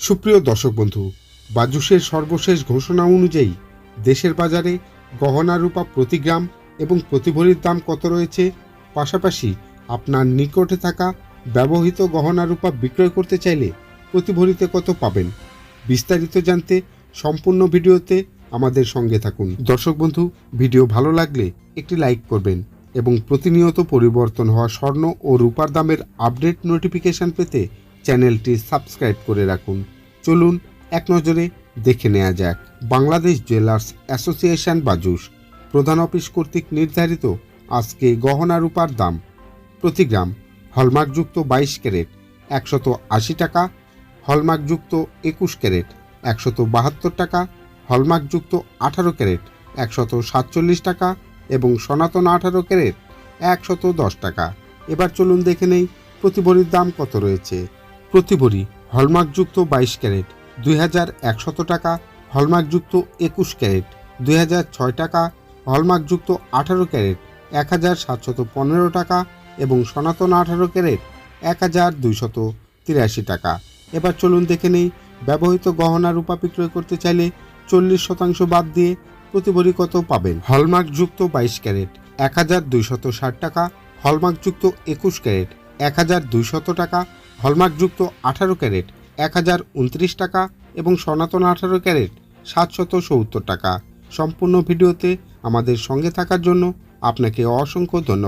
সুপ্রিয় দর্শক বন্ধু বাজুসের সর্বশেষ ঘোষণা অনুযায়ী দেশের বাজারে গহনা রূপা প্রতি গ্রাম এবং প্রতি ভরির দাম কত রয়েছে? পাশাপাশি আপনার নিকটে থাকা ব্যবহৃত গহনা রূপা বিক্রয় করতে চাইলে প্রতি ভরিতে কত পাবেন? বিস্তারিত জানতে সম্পূর্ণ ভিডিওতে আমাদের সঙ্গে থাকুন। দর্শক বন্ধু, ভিডিও ভালো লাগলে একটি লাইক করবেন এবং প্রতিনিয়ত পরিবর্তন হওয়া স্বর্ণ ও রূপার দামের আপডেট নোটিফিকেশন পেতে চ্যানেলটি সাবস্ক্রাইব করে রাখুন। চলুন, এক নজরে দেখে নেওয়া যাক। বাংলাদেশ জুয়েলার্স অ্যাসোসিয়েশন বাজুস প্রধান অফিস কর্তৃক নির্ধারিত আজকে গহনা রূপার দাম। প্রতি গ্রাম হলমার্কযুক্ত বাইশ ক্যারেট, একশত আশি টাকা। হলমার্কযুক্ত একুশ ক্যারেট, একশত বাহাত্তর টাকা। হলমার্কযুক্ত আঠারো ক্যারেট, একশত সাতচল্লিশ টাকা। এবং সনাতন আঠারো ক্যারেট, একশত দশ টাকা। এবার চলুন দেখে নেই প্রতি দাম কত রয়েছে। প্রতি ভরি হলমার্কযুক্ত বাইশ ক্যারেট, দুই হাজার একশত টাকা, হলমার্কযুক্ত একুশ ক্যারেট, দুই হাজার ছয় টাকা, হলমার্কযুক্ত আঠারো ক্যারেট, এক হাজার সাতশত পনেরো টাকা এবং সনাতন আঠারো ক্যারেট, এক হাজার দুইশত তিরাশি টাকা। এবার চলুন দেখে নেই, ব্যবহৃত গহনা রূপা বিক্রয় করতে চাইলে চল্লিশ শতাংশ বাদ দিয়ে প্রতি কত পাবেন? হলমার্কযুক্ত বাইশ ক্যারেট, এক হাজার দুইশত ষাট টাকা, হলমার্কযুক্ত একুশ ক্যারেট, এক হাজার দুইশত টাকা হলমার্কযুক্ত আঠারো ক্যারেট, এক হাজার উনত্রিশ টাকা এবং সনাতন আঠারো ক্যারেট, সাতশত সত্তর টাকা। সম্পূর্ণ ভিডিওতে আমাদের সঙ্গে থাকার জন্য আপনাকে অসংখ্য ধন্যবাদ।